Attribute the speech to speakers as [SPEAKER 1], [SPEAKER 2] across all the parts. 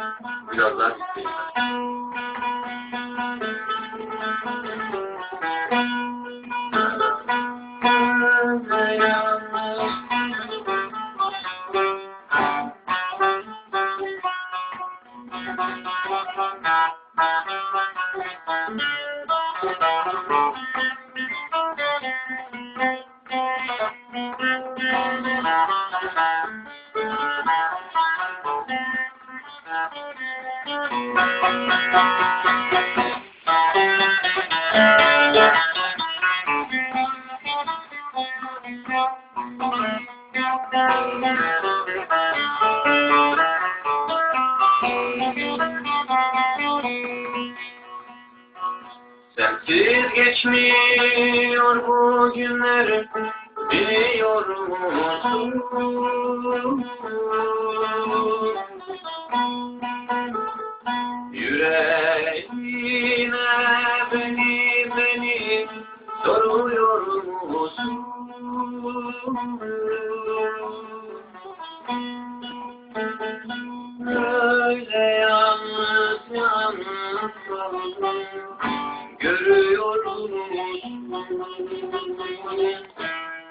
[SPEAKER 1] We that's the Thank you. Sensiz geçmiyor bu günler biliyor musun?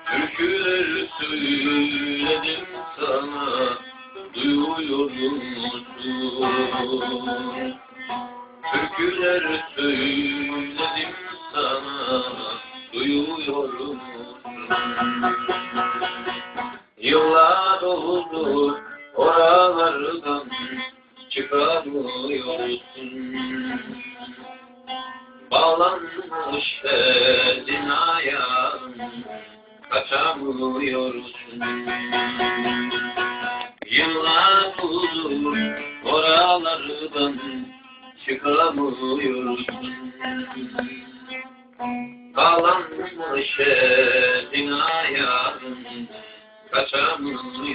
[SPEAKER 1] Türküler söyledim sana duyuyorum Türküler söyledim sana duyuyorum. Yıllar oldu oralardan çıkamıyorsun Bağlanmış elin ayağın Kaçamıyorsun Yıllar oldu oralardan çıkamıyorsun Bağlanmış elin ayağın Kaçamıyorsun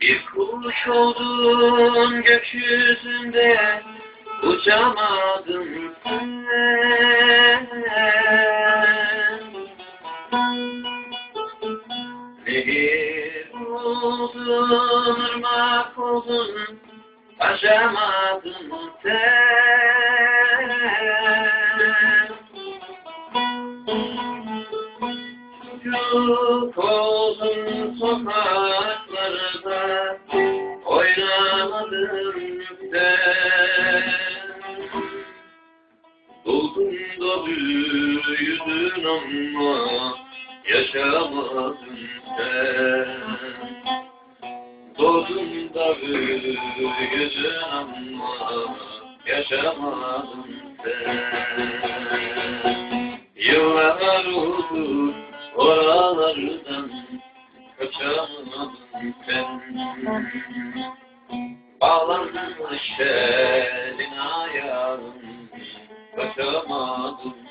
[SPEAKER 1] Bir kuş oldun gökyüzünde uçamadın sen. Nehir oldun, ırmak oldun, aşamadın sen. Çocuk oldun sokaklarda oynamadın sen büyüdün ama yaşamadın sen Doğdun da büyüdün ama yaşamadın sen Yıllar oldu oralardan kaçamadın sen Bağlanmış elin ayağın kaçamadın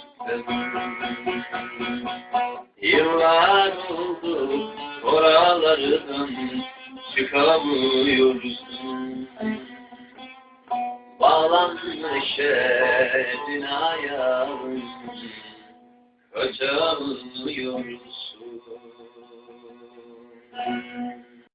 [SPEAKER 1] Yıllar oldu oralardan çıkamıyorsun Bağlanmış elin ayağın kaçamıyorsun